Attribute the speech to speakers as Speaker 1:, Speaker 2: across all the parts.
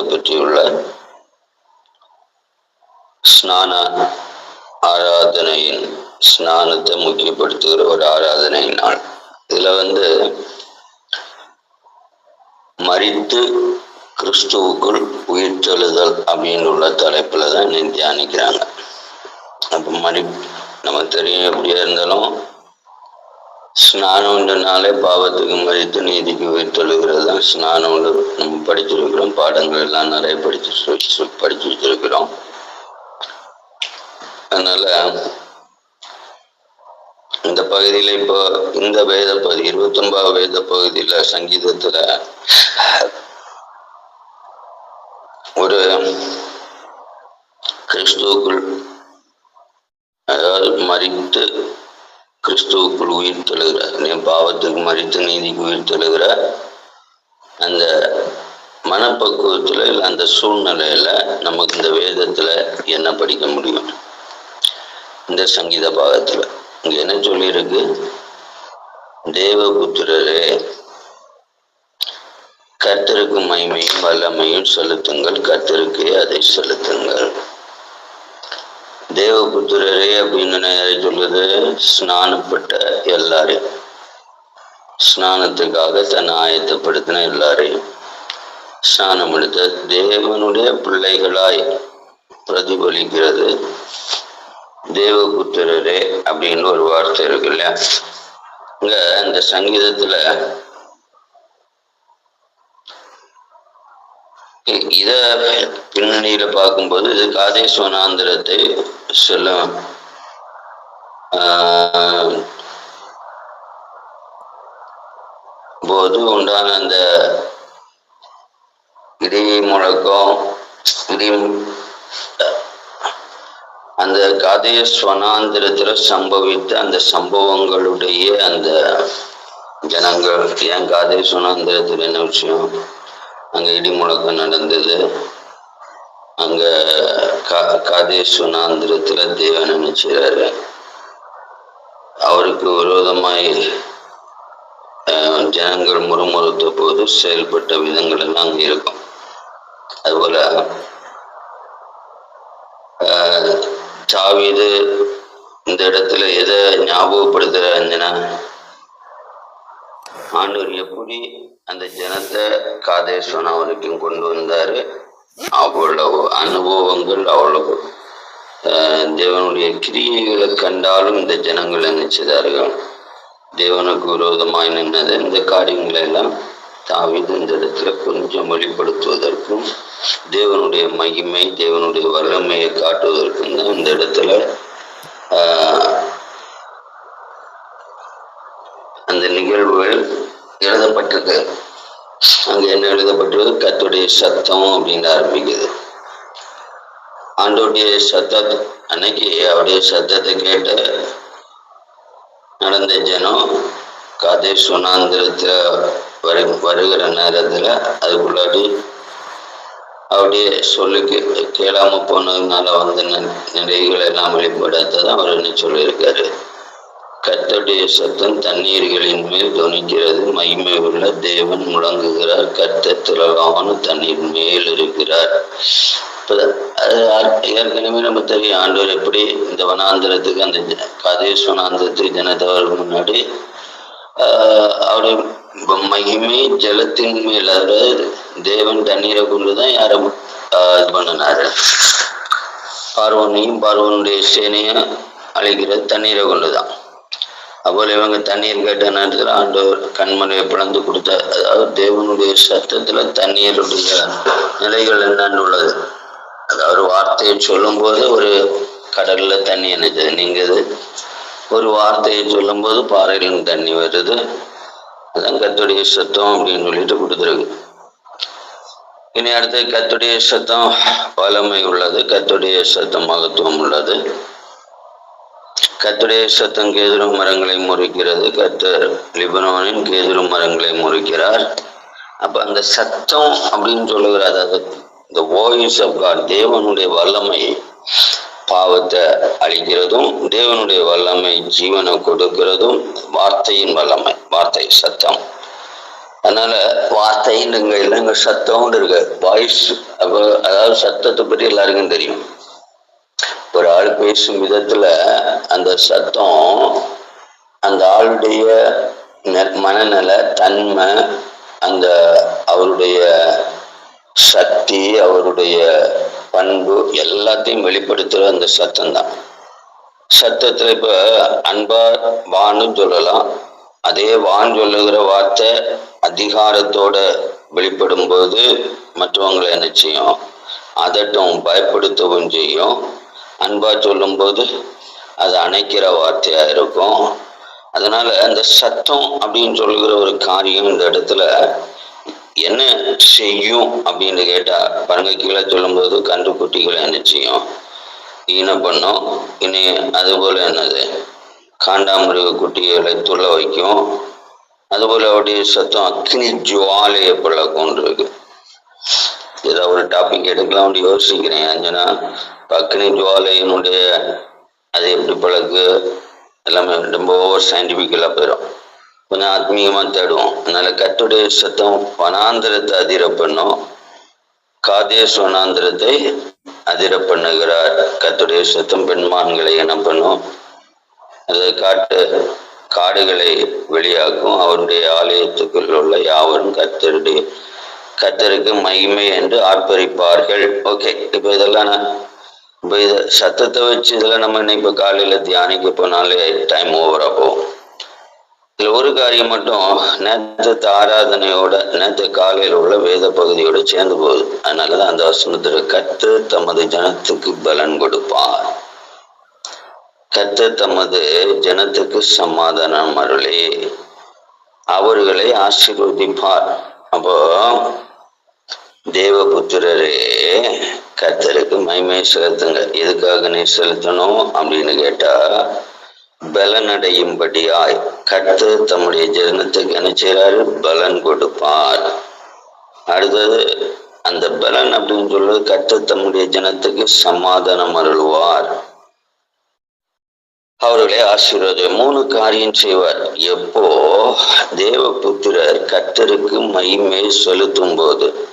Speaker 1: ஸ்நானத்தை பற்றியுள்ள ஸ்நான ஆராதனையின் ஸ்நானத்தை முக்கியப்படுத்துகிற ஒரு ஆராதனை நாள். இதுல வந்து மறித்து கிறிஸ்துவுக்குள் உயிர் உயிர்த்தெழுதல் அப்படின்னு உள்ள தலைப்புல தான் இன்னைக்கு தியானிக்கிறாங்க. அப்போ மறி நம்ம தெரியும் எப்படியா இருந்தாலும் ஸ்நானம்ன்றனாலே பாவத்துக்கு மறித்து நீதிக்கு உயிர்த்தொழுகிறது தான் ஸ்நானம்னு நம்ம படிச்சிருக்கிறோம். பாடங்கள் எல்லாம் நிறைய படிச்சு படிச்சு வச்சிருக்கிறோம். அதனால இந்த பகுதியில இப்போ இந்த வேத பகுதி இருபத்தி ஒன்பதாவது வேத பகுதியில சங்கீதத்துல ஒரு கிறிஸ்துவுக்குள் அதாவது மறித்து கிறிஸ்துவுக்குள் உயிர் தெழுகிற நீ பாவத்துக்கு மறித்து நீதிக்கு உயிர் தெழுகிற அந்த மனப்பக்குவத்துல இல்லை அந்த சூழ்நிலையில நமக்கு இந்த வேதத்துல என்ன படிக்க முடியும்? இந்த சங்கீத பாகத்துல. இங்க என்ன சொல்லியிருக்கு? தேவபுத்திரரே கர்த்தருக்கு மகிமையும் வல்லமையும் செலுத்துங்கள். கர்த்தருக்கே அதை செலுத்துங்கள். தேவபுத்திரரே அப்படின்னு யாரை சொல்லுது ஸ்நானப்பட்ட எல்லாரையும். ஸ்நானத்துக்காக தன்னை ஆயத்தப்படுத்தின எல்லாரையும். ஸ்நானம் எடுத்த தேவனுடைய பிள்ளைகளாய் பிரதிபலிக்கிறது. தேவபுத்திரரே அப்படின்னு ஒரு வார்த்தை இருக்கு இல்லையா? இங்க இந்த சங்கீதத்துல இத பின்னணியில பார்க்கும்போது இது காதேஸ் சொல்லும் போது உண்டான அந்த இடி முழக்கம் இடி அந்த காதேஸ் வனாந்திரத்துல சம்பவித்த அந்த சம்பவங்களுடைய அந்த ஜனங்கள் ஏன் காதேஸ் வனாந்திரத்துல என்ன விஷயம்? அங்க இடி முழக்கம் நடந்தது. அங்க கா காதேஸ் தேவன் நினைச்சாரு அவருக்கு விரோதமாய் அஹ், ஜனங்கள் முறுமுறுத்த போது செயல்பட்ட விதங்கள் எல்லாம் அங்கே இருக்கும். அதுபோல ஆஹ், இந்த இடத்துல எதை ஞாபகப்படுத்துறாங்கன்னா ஆண்டவர் எப்படி அந்த ஜனத்தை காதேஸ்வன் வரைக்கும் கொண்டு வந்தாரு. அவ்வளவு அனுபவங்கள் அவ்வளவு. ஆஹ், தேவனுடைய கிரியைகளை கண்டாலும் இந்த ஜனங்கள் நினைச்சதார்கள் தேவனுக்கு விரோதமாய் நின்னது. இந்த காரியங்களை எல்லாம் தாவிது இந்த இடத்துல கொஞ்சம் வெளிப்படுத்துவதற்கும் தேவனுடைய மகிமை தேவனுடைய வல்லமையை காட்டுவதற்கும் தான் இந்த இடத்துல அந்த நிகழ்வுகள் எழுதப்பட்டிருக்கு. அங்க என்ன எழுதப்பட்டிருக்கு? கத்துடைய சத்தம் அப்படின்னு ஆரம்பிக்குது. ஆண்டோடைய சத்த அன்னைக்கு அவருடைய சத்தத்தை கேட்டு நடந்த ஜனம் கதை சுனாந்திரத்துல வரு வருகிற நேரத்துல அதுக்குள்ளாடி அவருடைய சொல்லுக்கு கேளாம போனதுனால வந்த நி- நிலைகளை எல்லாம் வெளிப்படுத்ததான் அவர் என்ன சொல்லியிருக்காரு. கத்தருடைய சத்தம் தண்ணீர்களின் மேல் துணிக்கிறது. மகிமை உள்ள தேவன் முழங்குகிறார். கத்த திரளான தண்ணீர் மேல் இருக்கிறார். ஏற்கனவே நம்ம தெரியும் ஆண்டவர் எப்படி இந்த வனாந்திரத்துக்கு அந்த ஜ- காதேஷ் வனாந்திரத்துக்கு ஜனதவருக்கு முன்னாடி அவருடைய மகிமை ஜலத்தின் மேல் அதாவது தேவன் தண்ணீரை கொண்டுதான் யாரை இது பண்ணினாரு. பார்வனையும் பார்வனுடைய சேனையும் அழைக்கிற தண்ணீரை கொண்டுதான். அப்போல இவங்க தண்ணீர் கேட்ட நேரத்தில் ஆண்டவர் கண்மலையை பிளந்து கொடுத்த அதாவது தேவனுடைய சத்தத்துல தண்ணீருடைய நிலைகள் என்னன்னு உள்ளது. அதாவது வார்த்தையை சொல்லும் போது ஒரு கடல்ல தண்ணி என்னது நீங்குது. ஒரு வார்த்தையை சொல்லும் போது பாறையிலும் தண்ணி வருது. அதான் கத்துடைய சத்தம் அப்படின்னு சொல்லிட்டு கொடுத்துருக்கு. இனி அடுத்து கத்துடைய சத்தம் வல்லமை உள்ளது. கத்துடைய சத்தம் மகத்துவம் உள்ளது. கத்துடைய சத்தம் கேதுரு மரங்களை முறிக்கிறது. கத்தர் லிபனோனின் கேதுரு மரங்களை முறிக்கிறார். அப்ப அந்த சத்தம் அப்படின்னு சொல்லுகிற அதாவது இந்த வாய்ஸ் ஆஃப் காட் தேவனுடைய வல்லமை பாவத்தை அழிக்கிறதும் தேவனுடைய வல்லமை ஜீவனை கொடுக்கிறதும் வார்த்தையின் வல்லமை வார்த்தை சத்தம். அதனால வார்த்தைன்னு இங்க இல்லைங்க சத்தம்னு இருக்கு. வாய்ஸ் அப்போ அதாவது சத்தத்தை பற்றி எல்லாருக்கும் தெரியும். ஒரு ஆள் பேசும் விதத்துல அந்த சத்தம் அந்த ஆளுடைய மனநல தன்மை அந்த அவருடைய சக்தி அவருடைய பண்பு எல்லாத்தையும் வெளிப்படுத்துற அந்த சத்தம் தான் சத்தத்துல இப்ப அன்பா வான்னு சொல்லலாம். அதே வான் சொல்லுகிற வார்த்தை அதிகாரத்தோட வெளிப்படும் போது மற்றவங்களை என்ன செய்யும்? அதட்டும் பயப்படுத்தவும் செய்யும். அன்பா சொல்லும்போது அது அணைக்கிற வார்த்தையா இருக்கும். அதனால அந்த சத்தம் அப்படின்னு சொல்லுகிற ஒரு காரியம் இந்த இடத்துல என்ன செய்யும் அப்படின்னு கேட்டா பாருங்க கீழே சொல்லும்போது கன்றுக்குட்டிகளை என்ன செய்யும் ஈன பண்ணும் இனி அதுபோல என்னது? காண்டாமிருக குட்டிகளை துள்ள வைக்கும். அதுபோல அவருடைய சத்தம் அக்னி ஜுவாலையை பிளக்கும் இருக்கு ஏதோ ஒரு டாபிக் எடுக்கலாம்னு யோசிக்கிறேன். ஏன்னா அக்னி ஜுவாலையினுடைய அது எப்படி பழகு எல்லாமே ரொம்ப ஓவர் சயின்டிஃபிக்கலாக போயிடும் கொஞ்சம் ஆத்மீகமாக தேடுவோம். அதனால கத்துடைய சத்தம் வனாந்திரத்தை அதிர பண்ணும். காதேஸ் வனாந்திரத்தை அதிர பண்ணுகிறார். கத்துடைய சத்தம் பெண்மான்களை என்ன பண்ணும். அது காட்டு காடுகளை வெளியாக்கும். அவருடைய ஆலயத்துக்குள் உள்ள யாவரும் கத்தருடைய கத்தருக்கு மகிமை என்று ஆர்ப்பரிப்பார்கள். ஓகே இப்போ இதெல்லாம் நான் இப்போ இதை சத்தத்தை வச்சு இதில் நம்ம இன்னைக்கு இப்போ காலையில் தியானிக்க போனாலே டைம் ஓவராக போகும். இதில் ஒரு காரியம் மட்டும் நேற்று ஆராதனையோட நேற்று காலையில் உள்ள வேத பகுதியோட சேர்ந்து போகுது. அதனால தான் அந்த வசனத்தில் கத்து தமது ஜனத்துக்கு பலன் கொடுப்பார். கத்து தமது ஜனத்துக்கு சமாதானம் அருளே அவர்களை ஆசீர்வதிப்பார். அப்போ தேவபுத்திரரே கர்த்தருக்கு மகிமை செலுத்துங்க எதுக்காக நீ செலுத்தணும் அப்படின்னு கேட்டா பலனடையும்படியாய். கர்த்தர் தம்முடைய ஜனத்துக்கு என்ன பலன் கொடுப்பார். அடுத்தது அந்த பலன் அப்படின்னு சொல்றது கர்த்தர் தம்முடைய ஜனத்துக்கு சமாதானம் அருள்வார். அவர்களை ஆசீர்வாதம் மூணு காரியம் செய்வார். எப்போ? தேவபுத்திரர் கர்த்தருக்கு மகிமை செலுத்தும் போது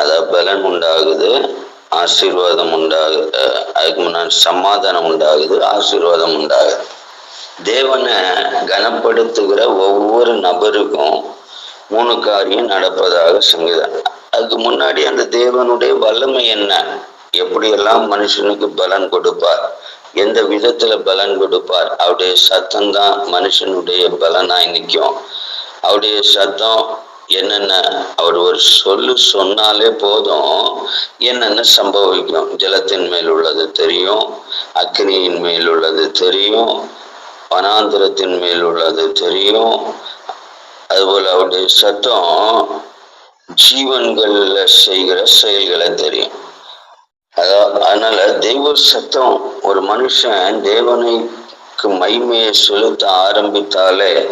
Speaker 1: அதாவது பலன் உண்டாகுது ஆசீர்வாதம் உண்டாகுது அதுக்கு முன்னாடி சமாதானம் உண்டாகுது ஆசீர்வாதம் உண்டாகுது தேவனை கனப்படுத்துகிற ஒவ்வொரு நபருக்கும் மூணு காரியம் நடப்பதாக சங்கீதம் அதுக்கு முன்னாடி அந்த தேவனுடைய வல்லமை என்ன? எப்படியெல்லாம் மனுஷனுக்கு பலன் கொடுப்பார்? எந்த விதத்துல பலன் கொடுப்பார்? அவருடைய சத்தம் தான் மனுஷனுடைய பலனாய் நிற்கும். அவருடைய சத்தம் என்னென்ன? அவர் ஒரு சொல்லு சொன்னாலே போதும். என்னென்ன சம்பவிக்கும்? ஜலத்தின் மேல் உள்ளது தெரியும். அக்னியின் மேல் உள்ளது தெரியும். வனாந்திரத்தின் மேல் உள்ளது தெரியும். அதுபோல அவருடைய சத்தம் ஜீவன்கள்ல செய்கிற செயல்களை தெரியும். அதாவது அதனால தெய்வ சத்தம் ஒரு மனுஷன் தேவனைக்கு மைமையை செலுத்த ஆரம்பித்தாலே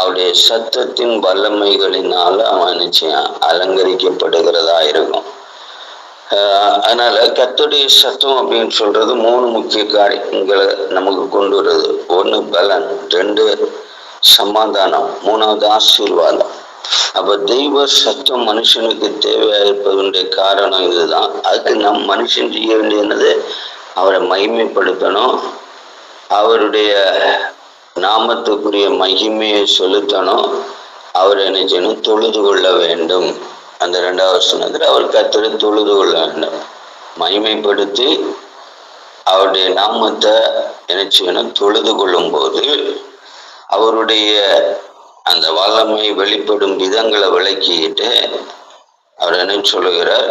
Speaker 1: அவருடைய சத்தத்தின் வல்லமைகளினால அவன் நிச்சயம் அலங்கரிக்கப்படுகிறதா இருக்கும். அதனால கத்துடைய சத்தம் அப்படின்னு சொல்றது மூணு முக்கிய காரியங்களை நமக்கு கொண்டு வருது. ஒன்று பலன் ரெண்டு சமாதானம் மூணாவது ஆசீர்வாதம். அப்ப தெய்வ சத்தம் மனுஷனுக்கு தேவையா இருப்பதனுடைய காரணம் இதுதான். அதுக்கு நம் மனுஷன் செய்ய வேண்டியது அவரை மகிமைப்படுத்தணும். அவருடைய நாமத்துக்குரிய மகிமையை செலுத்தணும். அவர் என்ன செய்யணும் தொழுது கொள்ள வேண்டும். அந்த ரெண்டாவது சொன்னதில் அவர் கத்தரை தொழுது கொள்ள வேண்டும். மகிமைப்படுத்தி அவருடைய நாமத்தை என்ன செய்யணும் தொழுது கொள்ளும் போது அவருடைய அந்த வல்லமை வெளிப்படும் விதங்களை விளக்கிட்டு அவர் என்ன சொல்லுகிறார்?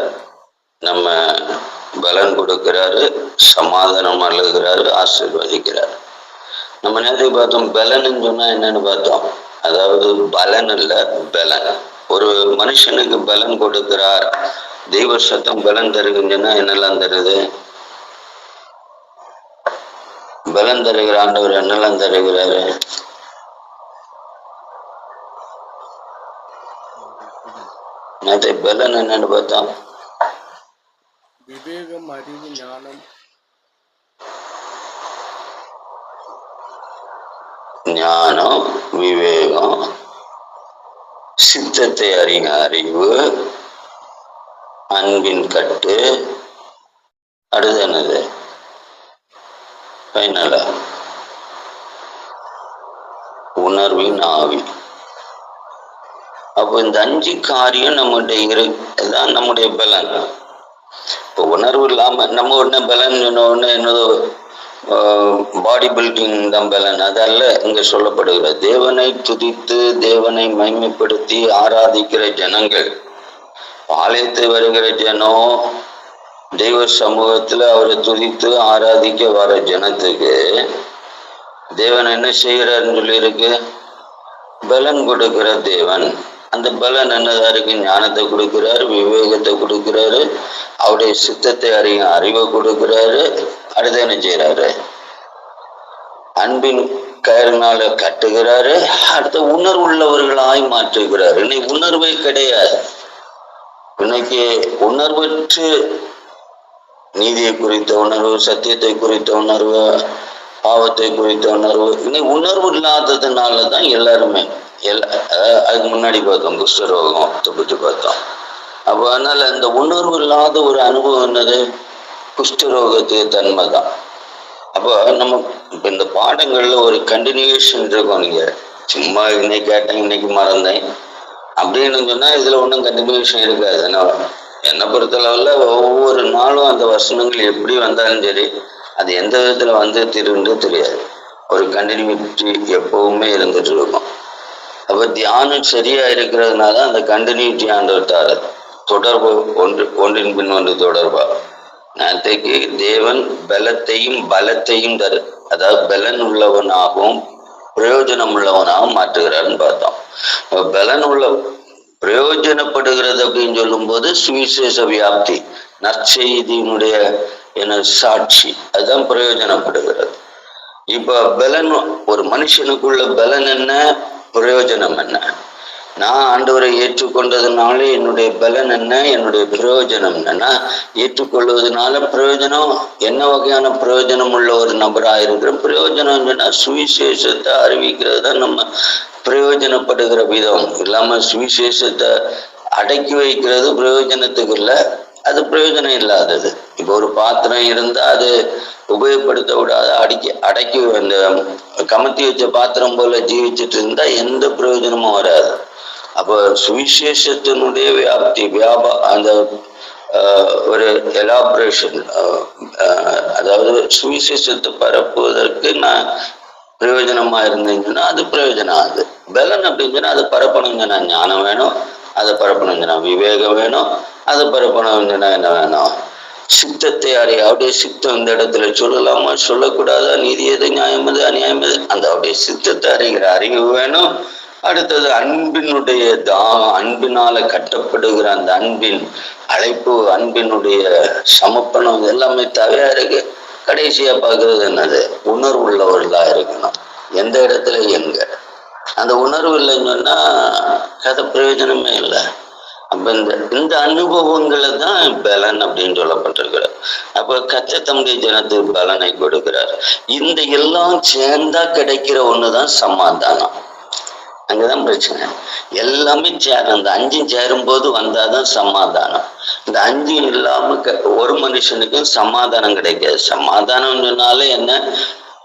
Speaker 1: நம்ம பலன் கொடுக்கிறாரு சமாதானம் அழுகிறாரு ஆசீர்வதிக்கிறார். நம்ம நேரத்துக்கு பார்த்தோம் பலன்னு சொன்னா என்னன்னு பார்த்தோம். அதாவது பலன் இல்ல பலன். ஒரு மனுஷனுக்கு பலன் கொடுக்கிறார். தெய்வ சத்தம் பலன் தருகின்றன என்னெல்லாம் தருது? பலன் தருகிற ஆண்டவர் என்னெல்லாம் தருகிறாரு? நேற்று பலன் என்னன்னு பார்த்தோம்.
Speaker 2: விவேகம் அறிவு ஞானம்
Speaker 1: ஞானம் விவேகம் சித்தத்தை அறிய அறிவு அன்பின் கட்டு அடுத்து என்னது? ஃபைனலா உணர்வின் ஆவி. அப்போ இந்த அஞ்சு காரியம் நம்முடைய இரு தான் நம்முடைய பலன். இப்போ உணர்வு இல்லாம நம்ம உடனே பலன் சொன்ன உடனே என்னதோ பாடி பில்டிங் தான் பலன் அதல்ல இங்க சொல்லப்படுகிற தேவனை துதித்து தேவனை மைமைப்படுத்தி ஆராதிக்கிற ஜனங்கள். ஆலயத்து வருகிற ஜனம் தெய்வ சமூகத்துல அவரை துதித்து ஆராதிக்க வர ஜனத்துக்கு தேவன் என்ன செய்கிறாருன்னு சொல்லியிருக்கு? பலன் கொடுக்கிற தேவன். அந்த பலன் என்னதா இருக்கு? ஞானத்தை கொடுக்கிறாரு விவேகத்தை கொடுக்கிறாரு அவருடைய சித்தத்தை அறிய அறிவை கொடுக்கிறாரு. அடுத்து என்ன செய்யறாரு அன்பின் கயறினால கட்டுகிறாரு. அடுத்த உணர்வு உள்ளவர்களாய் மாற்றுகிறாரு. இன்னைக்கு உணர்வே கிடையாது. இன்னைக்கு உணர்வற்று நீதியை குறித்த உணர்வு சத்தியத்தை குறித்த உணர்வு பாவத்தை குறித்த உணர்வு இன்னைக்கு உணர்வு இல்லாததுனால தான் எல்லாருமே எல்லா அதுக்கு முன்னாடி பார்த்தோம் குஷ்டரோகம் பற்றி பார்த்தோம் அப்போ அதனால இந்த உணர்வு இல்லாத ஒரு அனுபவம் என்னது? குஷ்டரோகத்துக்கு தன்மை தான் அப்போ நம்ம இப்போ இந்த பாடங்கள்ல ஒரு கண்டினியூஷன் இருக்கும் நீங்க. சும்மா இன்னைக்கு கேட்டேன் இன்னைக்கு மறந்தேன். அப்படின்னு சொன்னா இதுல ஒன்றும் கண்டினியூஷன் இருக்காது. என்னை பொறுத்தளவில் ஒவ்வொரு நாளும் அந்த வசனங்கள் எப்படி வந்தாலும் சரி அது எந்த விதத்துல வந்து திருண்டு தெரியாது. ஒரு கண்டினியூட்டி எப்பவுமே இருந்துட்டு இருக்கும். அப்போ தியானம் சரியா இருக்கிறதுனால அந்த கண்டினியூட்டி ஆண்டவர் தாரது. தொடர்பு ஒன்று ஒன்றின் பின் ஒன்று தொடர்பா. தேவன் பலத்தையும் பலத்தையும் தரு அதாவது பலன் உள்ளவனாகவும் பிரயோஜனம் உள்ளவனாகவும் மாற்றுகிறான்னு பார்த்தோம். பலன் உள்ள பிரயோஜனப்படுகிறது அப்படின்னு சொல்லும் போது சுவிசேஷ வியாப்தி நற்செய்தியினுடைய என சாட்சி அதுதான் பிரயோஜனப்படுகிறது. இப்ப பலன் ஒரு மனுஷனுக்குள்ள பலன் என்ன பிரயோஜனம் என்ன? நான் ஆண்டவரை ஏற்றுக்கொண்டதுனால என்னுடைய பலன் என்ன? என்னுடைய பிரயோஜனம் என்னன்னா ஏற்றுக்கொள்வதனால பிரயோஜனம் என்ன வகையான பிரயோஜனம் உள்ள ஒரு நபராக இருக்கிற பிரயோஜனம் என்னன்னா சுவிசேஷத்தை அறிவிக்கிறது தான் நம்ம பிரயோஜனப்படுகிற விதம். இல்லாம சுவிசேஷத்தை அடக்கி வைக்கிறது பிரயோஜனத்துக்கு இல்லை. அது பிரயோஜனம் இல்லாதது. இப்போ ஒரு பாத்திரம் இருந்தா அது உபயோகப்படுத்த விடாத. அடக்கி அடக்கி அந்த கமத்தி வச்ச பாத்திரம் போல ஜீவிச்சுட்டு இருந்தா எந்த பிரயோஜனமும் வராது. அப்போ சுவிசேஷத்தினுடைய வியாப்தி வியாபா அந்த ஒரு எலாபரேஷன் அதாவது சுவிசேஷத்தை பரப்புவதற்கு நான் பிரயோஜனமா இருந்தீங்கன்னா அது பிரயோஜனம் ஆகுது பலன் அப்படின்னு சொன்னா அது பரப்பணுங்கன்னா ஞானம் வேணும் அதை பரப்பணுங்கன்னா விவேகம் வேணும் அதை பரப்பணுங்கன்னா என்ன வேணும் சித்தத்தை அறிய அவருடைய சித்தம் இந்த இடத்துல சொல்லலாமா சொல்லக்கூடாதா நீதி எது நியாயம் எது அநியாயம் எது அந்த அவருடைய சித்தத்தை அறிகிற அறிவு வேணும் அடுத்தது அன்பினுடைய தா அன்பினால கட்டப்படுகிற அந்த அன்பின் அழைப்பு அன்பினுடைய சமர்ப்பணம் எல்லாமே தவையா இருக்கு. கடைசியா பார்க்கறது என்னது? உணர்வு உள்ளவர்களா இருக்கணும். எந்த இடத்துல எங்க? அந்த உணர்வு இல்லைன்னு சொன்னா கதை பிரயோஜனமே இல்லை. அப்ப இந்த இந்த அனுபவங்களை தான் பலன் அப்படின்னு சொல்லப்பட்டிருக்கிறார் அப்ப கச்ச தம்பி ஜனத்துக்கு பலனை கொடுக்கிறார். இந்த எல்லாம் சேர்ந்தா கிடைக்கிற ஒண்ணுதான் சமாதானம். அங்கதான் பிரச்சனை. எல்லாமே சேரும். அந்த அஞ்சும் சேரும்போது வந்தாதான் சமாதானம். இந்த அஞ்சும் இல்லாம ஒரு மனுஷனுக்கும் சமாதானம் கிடைக்காது. சமாதானம் சொன்னாலே என்ன?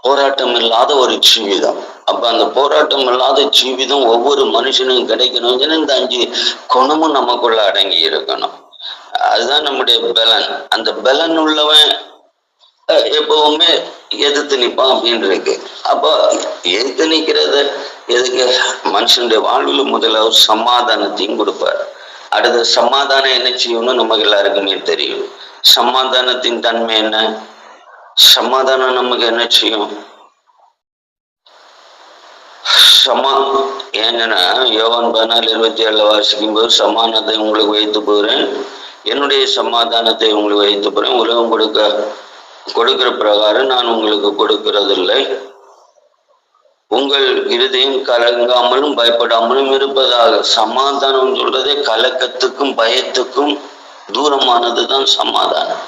Speaker 1: போராட்டம் இல்லாத ஒரு ஜீவிதம். அப்ப அந்த போராட்டம் இல்லாத ஜீவிதம் ஒவ்வொரு மனுஷனுக்கும் கிடைக்கணும் இந்த அஞ்சு குணமும் நமக்குள்ள அடங்கி இருக்கணும். அதுதான் நம்முடைய பலன். அந்த பலன் உள்ளவன் எப்பவுமே எதிர்த்து நிற்பான் அப்படின்னு இருக்கு அப்போ எதிர்த்து நிற்கிறத எதுக்கு? மனுஷனுடைய வாழ்வில் முதலாவது சமாதானத்தையும் கொடுப்பார். அடுத்த சமாதானம் என்ன செய்யணும்னு நமக்கு எல்லாருக்குமே தெரியும். சமாதானத்தின் தன்மை என்ன? சமாதானம் நமக்கு என்ன செய்யும்? சமா என்னன்னா யோவான் பதினாலு இருபத்தி ஏழுல வாசிக்கும் போது சமாதானத்தை உங்களுக்கு வைத்து போகிறேன். என்னுடைய சமாதானத்தை உங்களுக்கு வைத்து போறேன் உலகம் கொடுக்க கொடுக்கிற பிரகாரம் நான் உங்களுக்கு கொடுக்கறதில்லை. உங்கள் இருதயம் கலங்காமலும் பயப்படாமலும் இருப்பதாக சமாதானம் சொல்றதே கலக்கத்துக்கும் பயத்துக்கும் தூரமானது தான் சமாதானம்.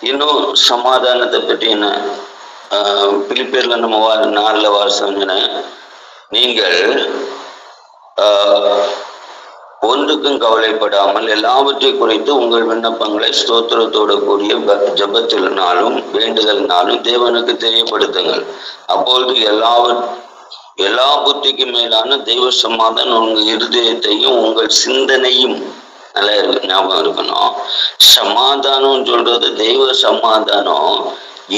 Speaker 1: இன்னும் சமாதானத்தை பற்றி என்ன? ஆஹ் நம்ம வா நாளில் வாசம் நீங்கள் ஆஹ், ஒன்றுக்கும் கவலைப்படாமல் எல்லாவற்றை குறித்து உங்கள் விண்ணப்பங்களை ஸ்தோத்திரத்தோடு கூடிய ஜபத்தினாலும் வேண்டுதல்னாலும் வேண்டுதலினாலும் தேவனுக்கு தெரியப்படுத்துங்கள். அப்பொழுது எல்லாவற் எல்லா புத்திக்கும் மேலான தெய்வ சமாதானம் உங்கள் இருதயத்தையும் உங்கள் சிந்தனையும் நல்லா இருக்கு ஞாபகம் இருக்கணும். சமாதானம் சொல்றது தெய்வ சமாதானம்.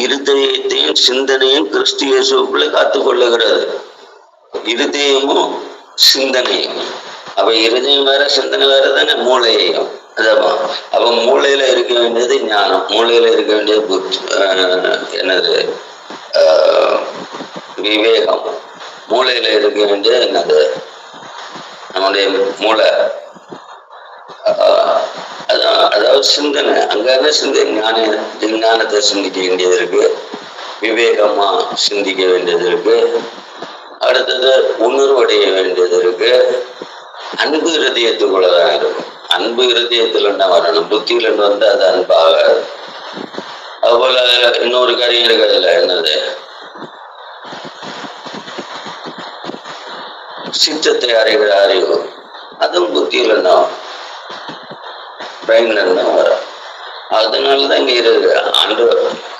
Speaker 1: இருதயத்தையும் சிந்தனையும் கிறிஸ்து இயேசுக்குள்ள காத்துக்கொள்ளுகிறது. இருதயமும் சிந்தனையும். அப்ப இருதயம் வேற சிந்தனை வேற தானே? மூளையையும். அதான் அப்ப மூளையில இருக்க வேண்டியது ஞானம். மூளையில இருக்க வேண்டியது புத்தி. என்னது? விவேகம். மூளையில இருக்க வேண்டியது என்னது? நம்முடைய மூளை. ஆஹ் அதான். அதாவது சிந்தனை. அங்க சிந்தனை. ஞான ஞானத்தை சிந்திக்க வேண்டியது இருக்கு. விவேகமா சிந்திக்க வேண்டியது இருக்கு. அடுத்தது உணர்வடைய வேண்டியது இருக்கு. அன்பு இருதயத்துக்குள்ளதான் இருக்கும். அன்பு இருதயத்துல வரணும். புத்தியில வந்து அது அன்பாக. அதுபோல இன்னொரு காரியம் இருக்கிறதுல என்னது? சித்தத்தை அறிகிற அறிவு. அதுவும் புத்தியில தான் பிரெயின்ல தான் வரும். அதனாலதான் இங்க இருக்கு.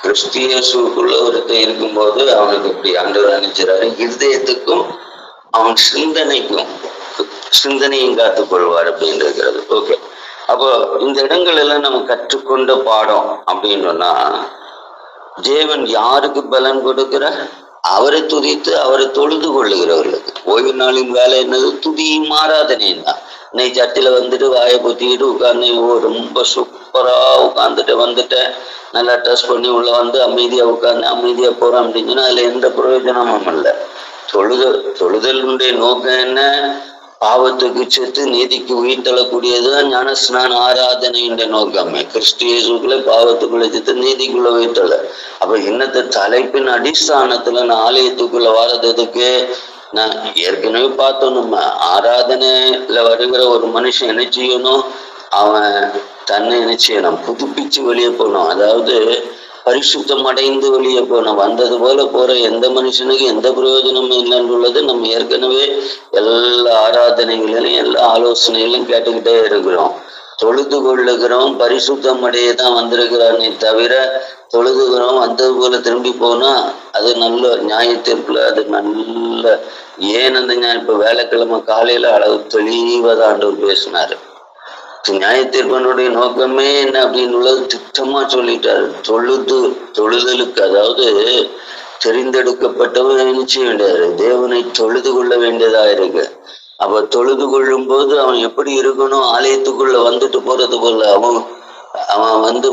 Speaker 1: கிறிஸ்திய கிறிஸ்தியசுக்குள்ள ஒருத்தன் இருக்கும்போது அவனுக்கு இப்படி அன்று நினைச்சாரு இருதயத்துக்கும் அவன் சிந்தனைக்கும் சிந்தனையும் காத்துக் கொள்வார் அப்படின்னு இருக்கிறது. ஓகே அப்போ இந்த இடங்கள் எல்லாம் நம்ம கற்றுக்கொண்ட பாடம் அப்படின்னா தேவன் யாருக்கு பலன் கொடுக்கிறார்? அவரை துதித்து அவரை தொழுது கொள்ளுகிறவர்களுக்கு. ஓய்வு நாளின் வேலை என்னது? துதியும் ஆராதனையும் தான். இன்னைக்கு வந்துட்டு வாயை பொத்திக்கிட்டு உட்கார்ந்து ஓ ரொம்ப சூப்பரா உட்காந்துட்டு வந்துட்டேன். நல்லா ட்ரெஸ் பண்ணி உள்ள வந்து அமைதியா உட்காந்து அமைதியா போறோம் அப்படின்னு சொன்னா அதுல எந்த பிரயோஜனமும் இல்லை. தொழுதல் தொழுதலுடைய நோக்கம் என்ன? பாவத்துக்கு செத்து நீதிக்கு உயிர் தள்ளக்கூடியதுதான் ஞானஸ்நான என்ற நோக்கமே. கிறிஸ்டியேசுக்குள்ள பாவத்துக்குள்ள செத்து நீதிக்குள்ள உயிர் தள்ள அப்ப இன்னத்த தலைப்பின் அடிஸ்தானத்துல நான் ஆலயத்துக்குள்ள வர்றதுக்கு நான் ஏற்கனவே பார்த்தோம். நம்ம ஆராதனையில வருகிற ஒரு மனுஷன் என்ன செய்யணும்? அவன் தன்னை என்ன செய்யணும்? புதுப்பிச்சு வெளியே போகணும். அதாவது பரிசுத்தம் அடைந்து வெளியே போனோம் வந்தது போல போற எந்த மனுஷனுக்கு எந்த பிரயோஜனமும் இல்லைன்னு உள்ளது நம்ம ஏற்கனவே எல்லா ஆராதனைகளிலும் எல்லா ஆலோசனைகளும் கேட்டுக்கிட்டே இருக்கிறோம். தொழுது கொள்ளுகிறோம் பரிசுத்தம் அடைய தான் வந்திருக்கிறானே தவிர தொழுதுகிறோம் வந்தது போல திரும்பி போனா அது நல்ல நியாயத்திற்குள்ள அது நல்ல ஏன் அந்த நியாயம்? இப்ப வேலைக்கிழமை காலையில அளவு தெளிவதா ஆண்டவர் பேசினாரு. நியாயத்தீர்ப்பனுடைய நோக்கமே என்ன அப்படின்னு உள்ளது திட்டமா சொல்லிட்டாரு. தொழுது தொழுதலுக்கு அதாவது தெரிந்தெடுக்கப்பட்டவன் என்ன செய்ய வேண்டியது? தேவனை தொழுது கொள்ள வேண்டியதா இருக்கு. அப்ப தொழுது கொள்ளும் போது அவன் எப்படி இருக்கணும்? ஆலயத்துக்குள்ள வந்துட்டு போறது போல அவன் அவன் வந்து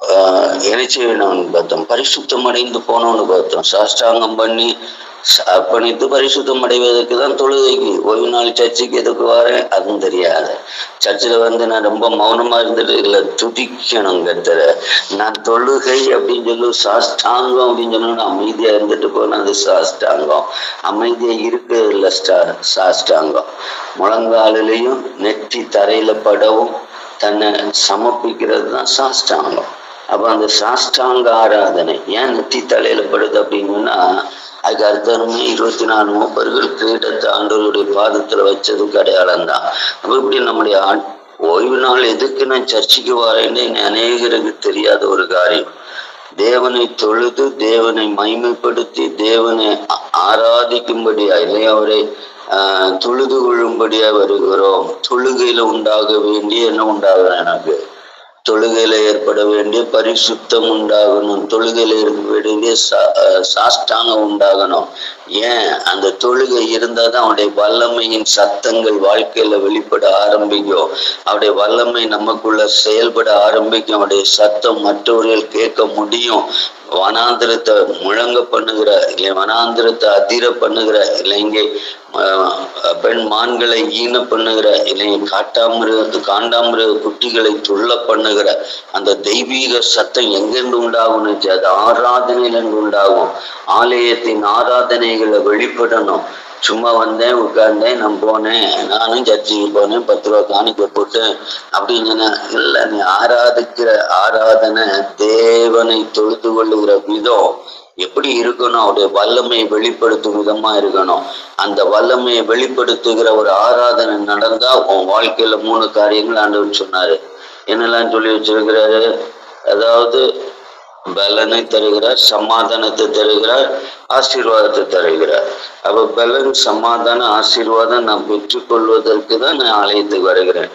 Speaker 1: ஆஹ் என்ன செய்யணும்னு பார்த்தோம் பரிசுத்தம் அடைந்து போனோம்னு பார்த்தோம். சாஷ்டாங்கம் பண்ணி அர்ப்பணித்து பரிசுத்தம் அடைவதற்கு தான் தொழுகைக்கு ஒரு நாள் சர்ச்சுக்கு எதுக்கு வரேன்? அதுவும் தெரியாது. சர்ச்சில் வந்து நான் ரொம்ப மௌனமா இருந்துட்டு இல்லை துதிக்கணும் கத்துற நான் தொழுகை அப்படின்னு சொல்லி சாஷ்டாங்கம் அப்படின்னு சொன்னா அமைதியா இருந்துட்டு போனது சாஷ்டாங்கம். அமைதியா இருக்கிறது இல்லை ஸ்டா சாஷ்டாங்கம். முழங்காலிலையும் நெற்றி தரையில படவும் தன்னை சமர்ப்பிக்கிறது தான் சாஷ்டாங்கம். அப்ப அந்த சாஷ்டாங்க ஆராதனை ஏன் நெத்தி தலையில படுது அப்படின்னா அதுக்கு அர்த்தமே இருபத்தி நாலு மூப்பர்கள் கிரீடத்தை ஆண்டவருடைய பாதத்துல வச்சதுக்கு அடையாளம் தான் அப்ப இப்படி நம்முடைய ஓய்வு நாள் எதுக்கு நான் சர்ச்சுக்கு வரேன்னு அநேகருக்கு தெரியாத ஒரு காரியம். தேவனை தொழுது தேவனை மைமைப்படுத்தி தேவனை ஆராதிக்கும்படியா இல்லை அவரை ஆஹ், தொழுது கொள்ளும்படியா வருகிறோம் தொழுகையில உண்டாக வேண்டிய என்ன உண்டாகணும் எனக்கு? தொழுகையில ஏற்பட வேண்டிய பரிசுத்தம் உண்டாகணும். தொழுகையில ஏற்பட வேண்டிய சா- அஹ் சாஷ்டாங்கம் உண்டாகணும். ஏன்? அந்த தொழுகை இருந்தா தான் அவனுடைய வல்லமையின் சத்தங்கள் வாழ்க்கையில வெளிப்பட ஆரம்பிக்கும். அவருடைய வல்லமை நமக்குள்ள செயல்பட ஆரம்பிக்கும். அவருடைய சத்தம் மற்றவர்கள் கேட்க முடியும். வனாந்திரத்தை முழங்க பண்ணுகிற இல்லை வனாந்திரத்தை அதிர பண்ணுகிற இல்லைங்க பெண் மான்களை ஈன பண்ணுகிற இல்லை காட்டாமிருக காண்டாமிருக குட்டிகளை துள்ள பண்ணுகிற அந்த தெய்வீக சத்தம் எங்கிருந்து உண்டாகும்னு அது ஆராதனையிலிருந்து உண்டாகும். ஆலயத்தின் ஆராதனைகளை வெளிப்படணும். சும்மா வந்தேன் உட்கார்ந்தேன் நான் போனேன் நானும் சர்ச்சுக்கு போனேன் பத்து ரூபா காணிக்க போட்டேன் அப்படின்னு இல்லை இல்ல நீ ஆராதிக்கிற ஆராதனை தேவனை தொழுது கொள்ளுகிற விதம் எப்படி இருக்கணும்? அவருடைய வல்லமையை வெளிப்படுத்தும் விதமா இருக்கணும். அந்த வல்லமையை வெளிப்படுத்துகிற ஒரு ஆராதனை நடந்தா உன் வாழ்க்கையில மூணு காரியங்கள் ஆண்டவர் சொன்னாரு. என்னெல்லாம் சொல்லி வச்சிருக்கிறாரு? அதாவது பலனை தருகிறார் சமாதானத்தை தருகிறார் ஆசீர்வாதத்தை தருகிறார். அப்ப பலன் சமாதான ஆசீர்வாதம் நான் பெற்றுக்கொள்வதற்கு தான் நான் ஆலயத்துக்கு வருகிறேன்.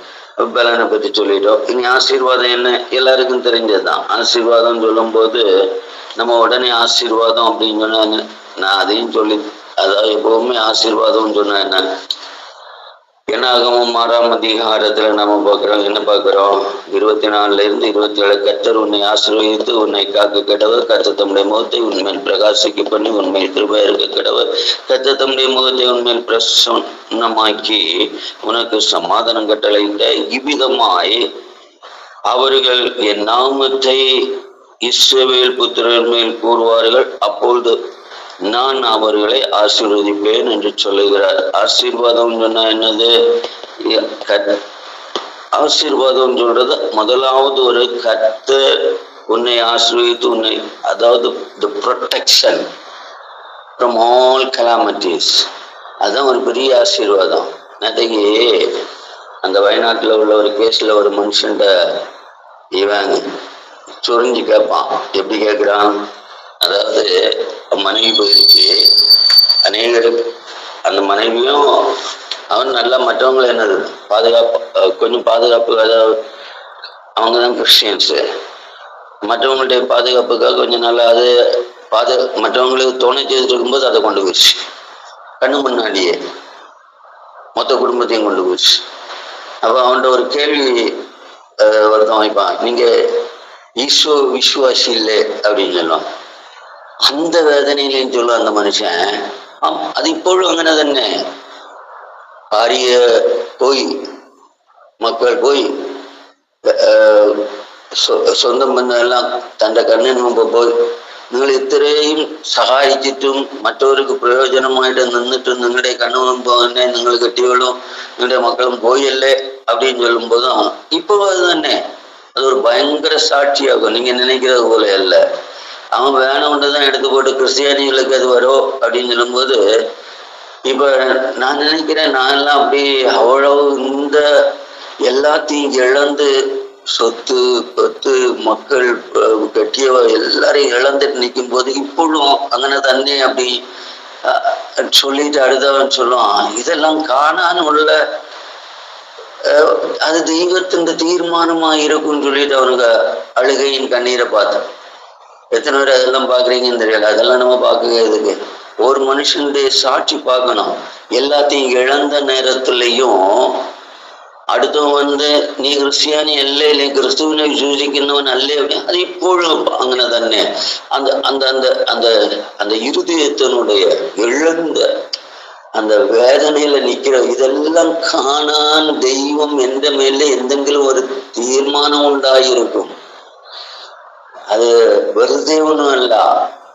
Speaker 1: பலனை பத்தி சொல்லிட்டோம். இனி ஆசீர்வாதம் என்ன? எல்லாருக்கும் தெரிஞ்சதுதான். ஆசீர்வாதம் சொல்லும்போது நம்ம உடனே ஆசீர்வாதம் அப்படின்னு சொன்னாங்க நான் அதையும் சொல்லி அதாவது எப்பவுமே ஆசீர்வாதம்னு சொன்னா என்னாகவும் மாறாம ஆறாம் அதிகாரத்துல நம்ம பார்க்கிறோம். என்ன பார்க்கிறோம்? இருபத்தி நாலுல இருந்து இருபத்தி ஏழு கத்தர் உன்னை ஆசீர்வதித்து உன்னை காக்க கிடவர். கத்த தம்முடைய முகத்தை உண்மையில் பிரகாசிக்க பண்ணி உண்மையில் திரும்ப இருக்க கிடவர். கத்த தம்முடைய முகத்தை உண்மையில் பிரசன்னமாக்கி உனக்கு சமாதானம் கட்டளையிட்ட இவ்விதமாய் அவர்கள் என் நாமத்தை இஸ்ரவேல் புத்திரர் மேல் கூறுவார்கள். அப்பொழுது நான் அவர்களை ஆசீர்வதிப்பேன் என்று சொல்லுகிறார். ஆசீர்வாதம் சொன்னா என்னது? கத்- ஆசீர்வாதம் சொல்றது முதலாவது ஒரு கத்து உன்னை ஆசீர்வதித்து உன்னை அதாவது the protection from all calamities அதுதான் ஒரு பெரிய ஆசீர்வாதம். அதையே அந்த வயநாட்டில் உள்ள ஒரு கேஸில் ஒரு மனுஷன்ட இவன் சொரிஞ்சு கேட்பான் எப்படி கேட்குறான் அதாவது மனைவி போயிடுச்சு அநேகருக்கு அந்த மனைவியும் அவன் நல்லா மற்றவங்களை என்னது பாதுகாப்பு கொஞ்சம் பாதுகாப்பு அதாவது அவங்க தான் கிறிஸ்டியன்ஸு. மற்றவங்களுடைய பாதுகாப்புக்காக கொஞ்சம் நல்லா அது பாது மற்றவங்களுக்கு துணை செய்துட்டு இருக்கும்போது அதை கொண்டு போயிடுச்சு கண்ணு முன்னாடியே மொத்த குடும்பத்தையும் கொண்டு போச்சு அப்போ அவன்கிட்ட ஒரு கேள்வி அஹ், வைப்பான் நீங்க ஈஸ்வ விசுவாசி இல்லை அப்படின்னு சொல்லுவான். அந்த வேதனையிலையும் சொல்லுவான் அந்த மனுஷன் ஆம், அது இப்பொழுதும் அங்கே தானே பாரிய போய் மக்கள் போய் அஹ், சொ- சொந்தം ബന്ധം എല്ലാം തൻ്റെ കണ്ണിന് മുമ്പ് പോയി നിങ്ങൾ ഇത്രയും സഹായിച്ചിട്ടും മറ്റവർക്ക് പ്രയോജനമായിട്ട് നിന്നിട്ടും നിങ്ങളുടെ കണ്ണു മുമ്പ് തന്നെ നിങ്ങൾ കെട്ടിയോളും നിങ്ങളുടെ മക്കളും പോയല്ലേ அப்படின்னு சொல்லும்போதும் இப்போ அது தானே அது ஒரு பயங்கர சாட்சியாகும் நீங்க நினைக்கிறது போல அல்ல அவன் வேணும்னு தான் எடுத்து போட்டு கிறிஸ்டியானிகளுக்கு அது வரும் அப்படின்னு சொல்லும்போது இப்ப நான் நினைக்கிறேன் நான் எல்லாம் அப்படி அவ்வளவு இந்த எல்லாத்தையும் இழந்து சொத்து பத்து மக்கள் அஹ், கட்டிய எல்லாரையும் இழந்துட்டு நிற்கும் போது இப்பொழுதும் அங்கே தண்ணி அப்படி அஹ், சொல்லிட்டு அடுத்தவன் சொல்லுவான் இதெல்லாம் காணான்னு உள்ள அஹ், அது தெய்வத்தின் தீர்மானமா இருக்கும்னு சொல்லிட்டு அவனுக்கு அழுகையின் கண்ணீரை பார்த்தேன். எத்தனை பேர் அதெல்லாம் பாக்குறீங்கன்னு தெரியல அதெல்லாம் நம்ம பார்க்கறதுக்கு ஒரு மனுஷனுடைய சாட்சி பார்க்கணும் எல்லாத்தையும் இழந்த நேரத்திலையும் அடுத்தவன் வந்து நீ ക്രിസ്ത്യാനി അല്ലേ അല്ലെ ക്രിസ്തുവിനെ വിശ്വസിക്കുന്നവൻ അല്ലേ அப்படி அது இப்பொழுதும் അങ്ങനെ തന്നെ அந்த அந்த அந்த அந்த அந்த இருதயத்தினுடைய இழந்த அந்த வேதனையில நிக்கிற இதெல்லாம் காணான் தெய்வம் எந்த மேல എന്തെങ്കിലും ஒரு தீர்மானம் உண்டாயிருக்கும் அது வெறுதே ஒன்றும் அல்ல.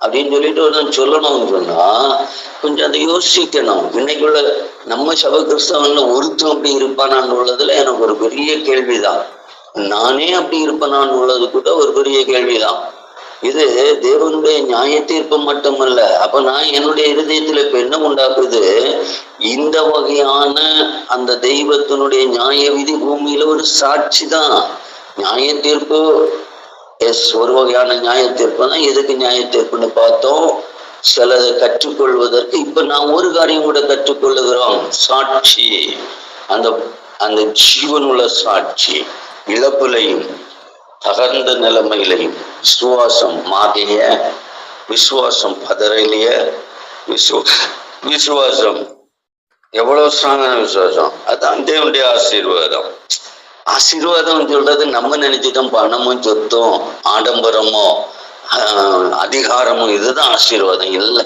Speaker 1: அப்படின்னு சொல்லிட்டு ஒருத்தன் சொல்லணும்னு சொன்னா கொஞ்சம் அதை யோசிக்கணும். இன்னைக்குள்ள நம்ம சப கிறிஸ்தவன்ல ஒருத்தன் அப்படி இருப்பானான்னு உள்ளதுல எனக்கு ஒரு பெரிய கேள்விதான். நானே அப்படி இருப்பேனான்னு உள்ளது கூட ஒரு பெரிய கேள்விதான். இது தேவனுடைய நியாய தீர்ப்பு மட்டுமல்ல. அப்ப நான் என்னுடைய இருதயத்துல இப்ப என்ன உண்டாக்குது? இந்த வகையான அந்த தெய்வத்தினுடைய நியாய விதி பூமியில ஒரு சாட்சி தான் நியாய தீர்ப்பு எஸ் ஒரு வகையான நியாய தீர்ப்பு தான் எதுக்கு நியாய தீர்ப்புன்னு பார்த்தோம். சிலதை கற்றுக்கொள்வதற்கு இப்ப நான் ஒரு காரியம் கூட கற்றுக்கொள்ளுகிறோம். சாட்சி. அந்த அந்த ஜீவனுள்ள சாட்சி. இழப்புலையும் தகர்ந்த நிலைமையிலையும் விசுவாசம் மாறிய விசுவாசம் பதறையிலைய விசுவ விசுவாசம். எவ்வளவு ஸ்ட்ராங்கான விசுவாசம்? அதான் தேவனுடைய ஆசீர்வாதம். ஆசீர்வாதம் சொல்றது நம்ம நினைச்சுதான் பணமும் சொத்தும் ஆடம்பரமோ அதிகாரமும் இதுதான் ஆசீர்வாதம். இல்லை.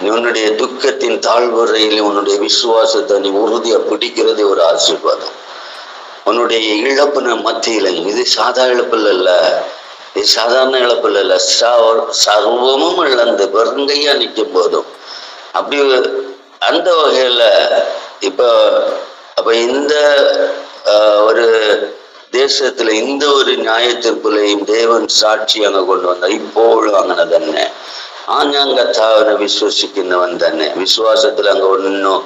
Speaker 1: உன்னுடைய துக்கத்தின் தாழ்வுறையில் உன்னுடைய விசுவாசத்தை நீ உறுதியா பிடிக்கிறது ஒரு ஆசீர்வாதம். உன்னுடைய இழப்பின மத்தியில இது சாதா இழப்பில் இல்ல இது சாதாரண இழப்பில் இல்ல ச- சர்வமும் இழந்து வெறுங்கையா நிற்கும் போதும். அப்படி அந்த வகையில இப்போ அப்ப இந்த ஒரு தேசத்துல இந்த ஒரு நியாயத்திற்குள்ளையும் தேவன் സാക്ഷിയങ്ങ് കൊണ്ടുവന്ന ഇപ്പോഴും അങ്ങനെ തന്നെ ആ ഞാൻ കഥാവിനെ വിശ്വസിക്കുന്നവൻ തന്നെ വിശ്വാസത്തിൽ അങ്ങ് ഒന്നും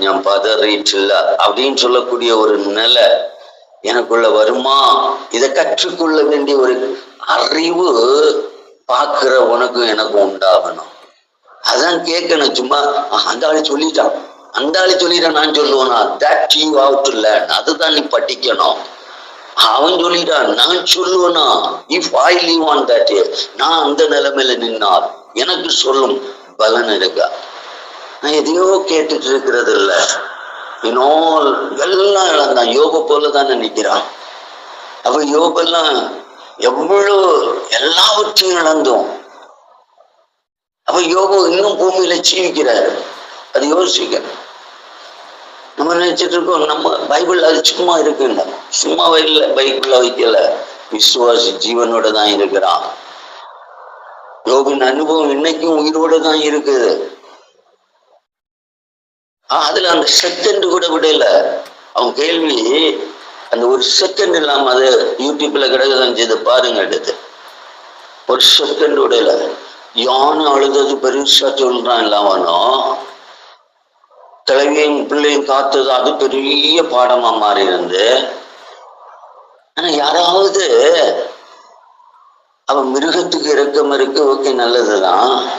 Speaker 1: ഞാൻ പതറിയിട്ടില്ല அப்படின்னு சொல்லக்கூடிய ஒரு நிலை எனக்குள்ள வருமா இதை கற்றுக்கொள்ள வேண்டிய ஒரு அறிவு பார்க்கிற உனக்கும் எனக்கும் உண்டாகணும் அதான் கேட்கணும் சும்மா "ஆ, அந்த ஆளு சொல்லிட்டான் அந்த ஆளு நான் சொல்லுவேனா? That you have to learn அதுதான் நீ படிக்கணும். அவன் சொல்லிட்டான் நான் சொல்லுவேனா? If I leave on that நான் அந்த நிலைமையில நின்னால் எனக்கு சொல்லும் பலன் இருக்கா நான் எதையோ கேட்டுட்டு இருக்கிறது இல்ல. இன்னும் எல்லாம் இழந்தான் யோக போல தான் நினைக்கிறான். அப்ப யோகெல்லாம் எவ்வளவு எல்லாவற்றையும் இழந்தோம். அப்ப யோகம் இன்னும் பூமியில ஜீவிக்கிறாரு. அது யோசிக்கணும் நம்ம நினைச்சிட்டு இருக்கோம் நம்ம பைபிள் அது சும்மா இருக்குங்க சும்மா வைக்கல பைபிள்ல வைக்கல. விசுவாசி ஜீவனோட தான் இருக்கிறான். யோபின் அனுபவம் இன்னைக்கும் உயிரோட தான் இருக்குது. அதுல அந்த செகண்ட் கூட விடல. அவன் கேள்வி அந்த ஒரு செகண்ட் இல்லாம அது யூடியூப்ல கிடக்குதான் செய்து பாருங்க எடுத்து ஒரு செகண்ட் விடல யானை அழுதது பெருசா சொல்றான் இல்லாமனோ கிழவியும் பிள்ளையும் காத்தது அது பெரிய பாடமா மாறி இருந்து ஆனா யாராவது அவன் மிருகத்துக்கு இறக்கம் இருக்கு ஓகே நல்லதுதான்.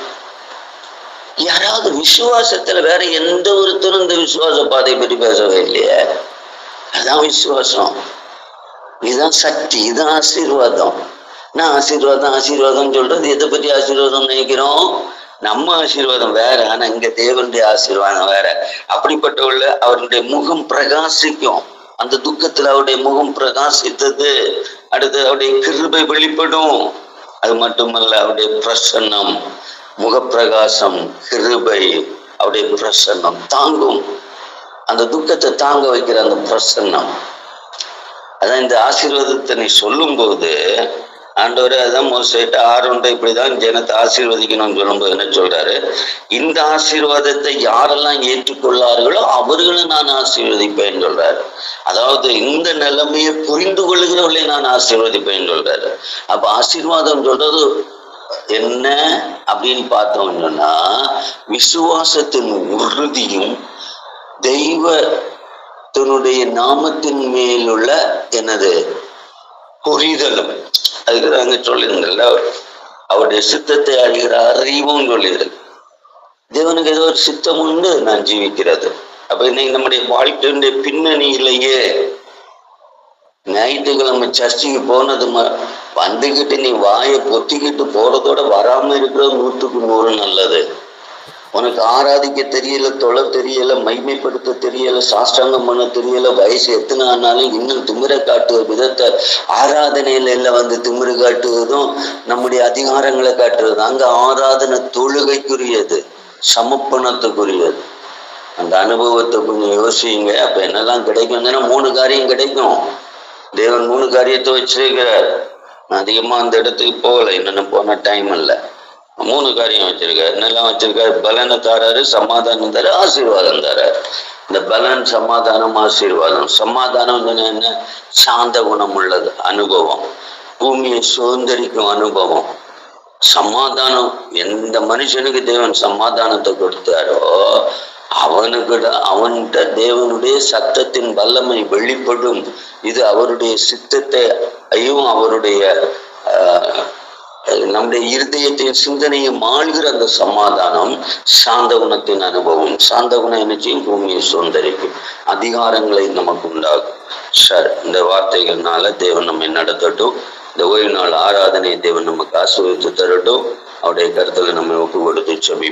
Speaker 1: யாராவது விசுவாசத்துல வேற எந்த ஒருத்தரும் இந்த விசுவாச பாதை பற்றி பேசவே இல்லையே. அதான் விசுவாசம். இதுதான் சக்தி இதுதான் ஆசீர்வாதம். நான் ஆசீர்வாதம் ஆசீர்வாதம் சொல்றது எதை பற்றி ஆசீர்வாதம் நினைக்கிறோம்? நம்ம ஆசீர்வாதம் வேற ஆனா இங்க தேவனுடைய ஆசீர்வாதம் வேற. அப்படிப்பட்டவள்ள அவருடைய முகம் பிரகாசிக்கும். அந்த துக்கத்துல அவருடைய முகம் பிரகாசித்தது. அடுத்து அவருடைய கிருபை வெளிப்படும். அது மட்டுமல்ல அவருடைய பிரசன்னம் முகப்பிரகாசம் கிருபை அவருடைய பிரசன்னம் தாங்கும். அந்த துக்கத்தை தாங்க வைக்கிற அந்த பிரசன்னம். அதான் இந்த ஆசீர்வாதத்தை நீ சொல்லும்போது ஆண்டவரே அதான் மோசிட்டு ஆரோண்டை இப்படிதான் ஜனத்தை ஆசீர்வதிக்கணும்னு சொல்லும்போது என்ன சொல்றாரு? இந்த ஆசீர்வாதத்தை யாரெல்லாம் ஏற்றுக்கொள்ளார்களோ அவர்களும் நான் ஆசீர்வதிப்பேன் சொல்றாரு. அதாவது இந்த நிலைமையை புரிந்து கொள்கிறவர்களை நான் ஆசீர்வதிப்பேன் சொல்றாரு. அப்ப ஆசீர்வாதம் சொல்றது என்ன அப்படின்னு பார்த்தோம்னா விசுவாசத்தின் உறுதியும் தெய்வத்தினுடைய நாமத்தின் மேலுள்ள என்னது? புரிதலும். அதுக்கு அங்க அங்க சொல்லியிருந்தல அவருடைய சித்தத்தை அறிகிற அறிவும் சொல்லியிருக்கு தேவனுக்கு ஏதோ ஒரு சித்தம் உண்டு நான் ஜீவிக்கிறது. அப்ப இன்னைக்கு நம்முடைய வாழ்க்கையுடைய பின்னணியிலேயே ஞாயிற்றுக்கிழமை சர்ச்சுக்கு போனது ம- வந்துகிட்டு நீ வாயை பொத்திக்கிட்டு போறதோட வராம இருக்கிறது நூற்றுக்கு நூறு நல்லது. உனக்கு ஆராதிக்க தெரியல தொலை தெரியல மைமைப்படுத்த தெரியல சாஷ்டாங்கம் பண்ண தெரியல வயசு எத்தனை ஆனாலும் இன்னும் திமிர காட்டுற விதத்தை ஆராதனையில எல்லாம் வந்து திமிரு காட்டுவதும் நம்முடைய அதிகாரங்களை காட்டுறது அங்க ஆராதனை தொழுகைக்குரியது சமப்பணத்துக்குரியது. அந்த அனுபவத்தை கொஞ்சம் யோசிங்க. அப்ப என்னெல்லாம் கிடைக்கும்? மூணு காரியம் கிடைக்கும். தேவன் மூணு காரியத்தை வச்சிருக்கிறார். நான் அதிகமா அந்த இடத்துக்கு போகல. இன்னும் போன டைம் இல்லை. மூணு காரியம் வச்சிருக்காரு. என்னெல்லாம் வச்சிருக்காரு? பலனை தராரு சமாதானம் தர ஆசீர்வாதம் தராரு. இந்த பலன் சமாதானம் ஆசீர்வாதம். சமாதானம் என்ன? சாந்த குணம் உள்ளது அனுபவம். பூமியை சுதந்திரிக்கும் அனுபவம். சமாதானம் எந்த மனுஷனுக்கு தேவன் சமாதானத்தை கொடுத்தாரோ அவனுக்கு அவன்கிட்ட தேவனுடைய சத்தத்தின் வல்லமை வெளிப்படும். இது அவருடைய சித்தத்தை ஐயும் அவருடைய ஆஹ், நம்முடைய இருதயத்தின் சிந்தனையை மாழ்கிற அந்த சமாதானம் சாந்த குணத்தின் அனுபவம். சாந்த குணம் என்ன செய்யும்? பூமியை சுதந்திரிக்கும். அதிகாரங்களை நமக்கு உண்டாகும் சார் இந்த வார்த்தைகள்னால தேவன் நம்மை நடத்தட்டும். இந்த ஓய்வு நாள் ஆராதனை தேவன் நமக்கு ஆசீர்வதித்து தரட்டும். அவருடைய கருத்துல நம்ம ஒப்பு கொடுத்து செபி